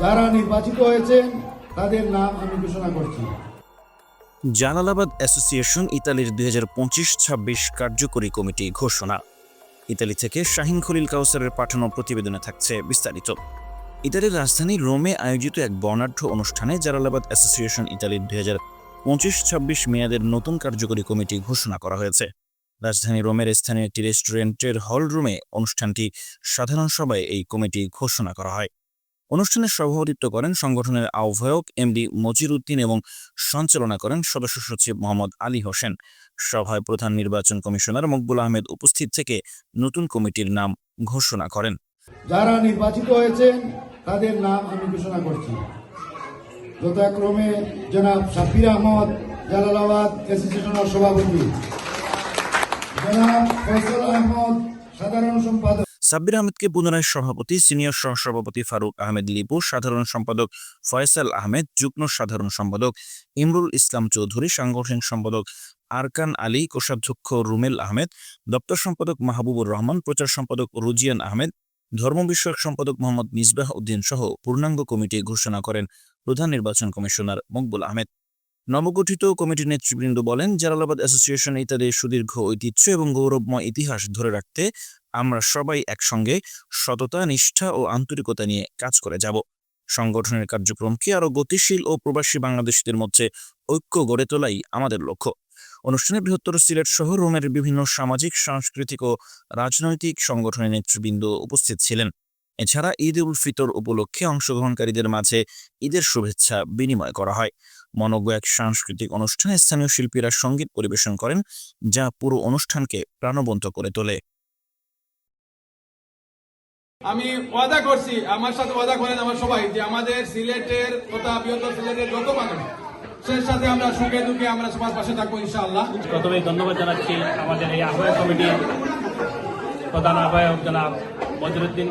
যারা নির্বাচিত হয়েছেন, তাদের নাম আমি ঘোষণা করছি। জালালাবাদ অ্যাসোসিয়েশন, ইতালির দুই হাজার পঁচিশ ছাব্বিশ কার্যকরী কমিটি ঘোষণা। ইতালি থেকে শাহিন খলিল কাউসারের পাঠানো প্রতিবেদনে থাকছে বিস্তারিত। ইতালির রাজধানী রোমে আয়োজিত এক বর্ণাঢ্য অনুষ্ঠানে জালালাবাদ অ্যাসোসিয়েশন, ইতালির দুই হাজার পঁচিশ ছাব্বিশ মেয়াদের নতুন কার্যকরী কমিটি ঘোষণা করা হয়েছে। রাজধানী রোমের স্থানীয় একটি রেস্টুরেন্টের হল রুমে অনুষ্ঠানটি সাধারণ সভায় এই কমিটি ঘোষণা করা হয়। অনুষ্ঠানে সভাপতিত্ব করেন সংগঠনের আহ্বায়ক এমডি মজির উদ্দিন এবং সঞ্চালনা করেন সদস্য সচিব মোহাম্মদ আলী হোসেন। সভায় প্রধান নির্বাচন কমিশনার মকবুল আহমেদ উপস্থিত থেকে নতুন কমিটির নাম ঘোষণা করেন। যারা নির্বাচিত হয়েছেন, তাদের নাম আমি ঘোষণা করছি। যথাক্রমে জনাব সাব্বির আহমদ জালালাবাদ অ্যাসোসিয়েশনের সভাপতি, জনাব ফয়সল আহমদ সাধারণ সম্পাদক। সাব্বির আহমেদকে পুনরায় সভাপতি, সিনিয়র সহসভাপতি ফারুক আহমেদ লিপু, সাধারণ সম্পাদক ফয়সাল আহমেদ, যুগ্ম সাধারণ সম্পাদক ইমরুল ইসলাম চৌধুরী, সাংগঠনিক সম্পাদক আরকান আলী, কোষাধ্যক্ষ রুমেল আহমেদ, দপ্তর সম্পাদক মাহবুবুর রহমান, প্রচার সম্পাদক রুজিয়ান আহমেদ, ধর্ম বিষয়ক সম্পাদক মোহাম্মদ মিসবাহ উদ্দিন সহ পূর্ণাঙ্গ কমিটি ঘোষণা করেন প্রধান নির্বাচন কমিশনার মকবুল আহমেদ। নবগঠিত কমিটির নেতৃবৃন্দ বলেন, জালালাবাদ অ্যাসোসিয়েশন ইত্যাদির সুদীর্ঘ ঐতিহ্য এবং গৌরবময় ইতিহাস ধরে রাখতে আমরা সবাই একসঙ্গে সততা, নিষ্ঠা ও আন্তরিকতা নিয়ে কাজ করে যাব। সংগঠনের কার্যক্রমকে আরও গতিশীল ও প্রবাসী বাংলাদেশিদের মধ্যে ঐক্য গড়ে তোলাই আমাদের লক্ষ্য? অনুষ্ঠানে বৃহত্তর সিলেট সহ রোমের বিভিন্ন সামাজিক, সাংস্কৃতিক ও রাজনৈতিক সংগঠনের নেতৃবৃন্দ উপস্থিত ছিলেন। এছাড়া ঈদ উল ফিতর উপলক্ষে অংশগ্রহণকারীদের মাঝে ঈদের শুভেচ্ছা বিনিময় করা হয়। মনোজ্ঞ এক সাংস্কৃতিক অনুষ্ঠানে স্থানীয় শিল্পীরা সংগীত পরিবেশন করেন যা পুরো অনুষ্ঠানকে প্রাণবন্ত করে তোলে। আমি ওয়াদা করছি আমার সাথে ওয়াদা করেন আমার সবাই যে আমাদের সিলেটের তথা বৃহত্তর সিলেটের যত মানুষ সে সাথে আমরা সুখে দুঃখে আমরা সবার পাশে থাকব ইনশাআল্লাহ। প্রথমেই ধন্যবাদ জানাচ্ছি আমাদের এই আহ্বায়ক কমিটির প্রধান আহ্বায়ক জনাব মজরুদ্দিন